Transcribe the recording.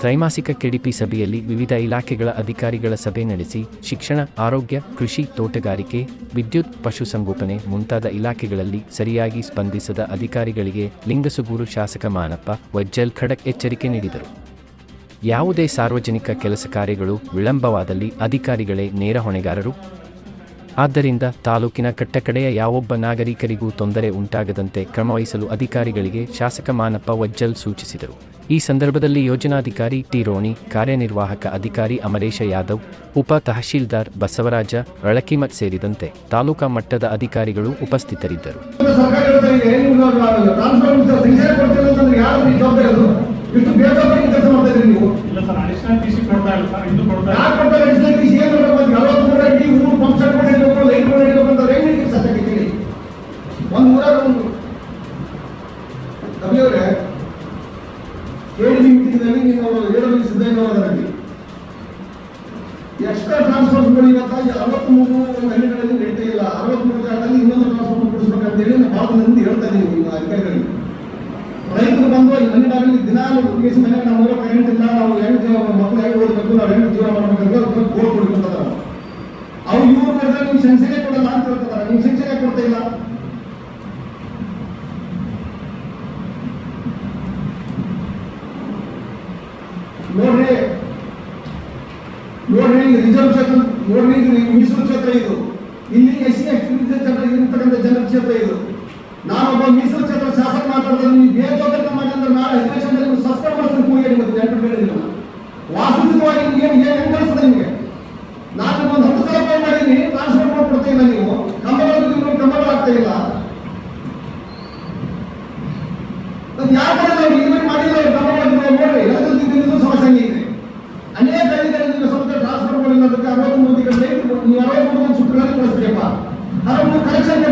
ತ್ರೈಮಾಸಿಕ ಕೆಡಿಪಿ ಸಭೆಯಲ್ಲಿ ವಿವಿಧ ಇಲಾಖೆಗಳ ಅಧಿಕಾರಿಗಳ ಸಭೆ ನಡೆಸಿ ಶಿಕ್ಷಣ, ಆರೋಗ್ಯ, ಕೃಷಿ, ತೋಟಗಾರಿಕೆ, ವಿದ್ಯುತ್ ಪಶುಸಂಗೋಪನೆ ಮುಂತಾದ ಇಲಾಖೆಗಳಲ್ಲಿ ಸರಿಯಾಗಿ ಸ್ಪಂದಿಸದ ಅಧಿಕಾರಿಗಳಿಗೆ ಲಿಂಗಸುಗೂರು ಶಾಸಕ ಮಾನಪ್ಪ, ವಜ್ಜಲ್ ಖಡಕ್ ಎಚ್ಚರಿಕೆ ನೀಡಿದರು. ಯಾವುದೇ ಸಾರ್ವಜನಿಕ ಕೆಲಸ ಕಾರ್ಯಗಳು ವಿಳಂಬವಾದಲ್ಲಿ ಅಧಿಕಾರಿಗಳೇ ನೇರ ಹೊಣೆಗಾರರು. ಆದ್ದರಿಂದ ತಾಲೂಕಿನ ಕಟ್ಟಕಡೆಯ ಯಾವೊಬ್ಬ ನಾಗರಿಕರಿಗೂ ತೊಂದರೆ ಉಂಟಾಗದಂತೆ ಕ್ರಮವಹಿಸಲು ಅಧಿಕಾರಿಗಳಿಗೆ ಶಾಸಕ ಮಾನಪ್ಪ ವಜ್ಜಲ್ ಸೂಚಿಸಿದರು. ಈ ಸಂದರ್ಭದಲ್ಲಿ ಯೋಜನಾಧಿಕಾರಿ ಟಿ ರೋಣಿ ಕಾರ್ಯನಿರ್ವಾಹಕ ಅಧಿಕಾರಿ ಅಮರೇಶ ಯಾದವ್ ಉಪ ತಹಶೀಲ್ದಾರ್ ಬಸವರಾಜ ರಳಕಿಮತ್ ಸೇರಿದಂತೆ ತಾಲೂಕಾ ಮಟ್ಟದ ಅಧಿಕಾರಿಗಳು ಉಪಸ್ಥಿತರಿದ್ದರು. ಸರ್ಕಾರ ಕವಿಯವರೇ ಕೇಳಿ ನಿಂತಿದ್ದಲ್ಲಿ ನೀವು ಹೇಳಲು ಸಿದ್ಧಗೌಡರಲ್ಲಿ ಎಕ್ಸ್ಟ್ರಾ ಟ್ರಾನ್ಸ್ಫರ್ಗಳು ಇವತ್ತ ಅರವತ್ಮೂರು ಹಳ್ಳಿಗಳಲ್ಲಿ ನಡೀತಾ ಇಲ್ಲ. ಅರವತ್ಮೂರು ಜಾಗದಲ್ಲಿ ಇನ್ನೊಂದು ಟ್ರಾನ್ಸ್ಫರ್ ಕೊಡಿಸ್ಬೇಕಂತೇಳಿ ನಾವು ಭಾಳ ಮಂದಿ ಹೇಳ್ತಾ ಇದ್ದೀವಿ ನಿಮ್ಮ ಅಧಿಕಾರಿಗಳಿಗೆ. ರೈತರು ಬಂದು ಈ ಮನೆಯಲ್ಲಿ ದಿನಾಲು ಕೇಸ್ ಮನೆ ನಮ್ಮ ಕರೆಂಟ್ ಇಲ್ಲ, ನಾವು ಹೆಂಗ್ ಮಕ್ಕಳು ಹೆಂಗ್ ಓದಬೇಕು, ನಾವು ಹೆಣ್ಣು ಜೀವನ ಮಾಡ್ಬೇಕಂತ ಬೋರ್ಡ್ ಕೊಡ್ಕೊಂತಾರ ಅವ್ರು ಇವ್ರು ಏಳನೇ ರಿಸರ್ವ್ ಕ್ಷೇತ್ರ ಏಳನೇ ಮೀಸಲು ಕ್ಷೇತ್ರ ಇದು. ಇಲ್ಲಿ ಎಸ್ ಸಿ, ಎಸ್ ರಿಸರ್ವ್ ಕ್ಷೇತ್ರ ಇರತಕ್ಕಂಥ ಜನರ ಕ್ಷೇತ್ರ ಇದು. ನಾನೊಬ್ಬ ಮೀಸಲು ಕ್ಷೇತ್ರ ಶಾಸಕ ಮಾತಾಡಿದ್ರೆ ನೀವು ಬೇಜವಾಬ್ದಾರಿ ಮಾಡಿ ಅಂದ್ರೆ ನಾಳೆ ಅಧಿವೇಶನದಲ್ಲಿ ಸಸ್ಪೆಂಡ್ ಮಾಡ್ತೀನಿ ಕೂಗಿ ನಿಮಗೆ ನೆನಪು ವಾಸ್ತವಿಕವಾಗಿ ಏನು ಏನು ಕಳಿಸ್ತದೆ ನಿಮಗೆ? ನಾನು ಒಂದು ಹತ್ತು ಸಾವಿರ ರೂಪಾಯಿ ಮಾಡಿದ್ದೀನಿ ಟ್ರಾನ್ಸ್ಫರ್ ಮಾಡಿಕೊಡ್ತೀನಿ ನೀವು. కలెక్షన్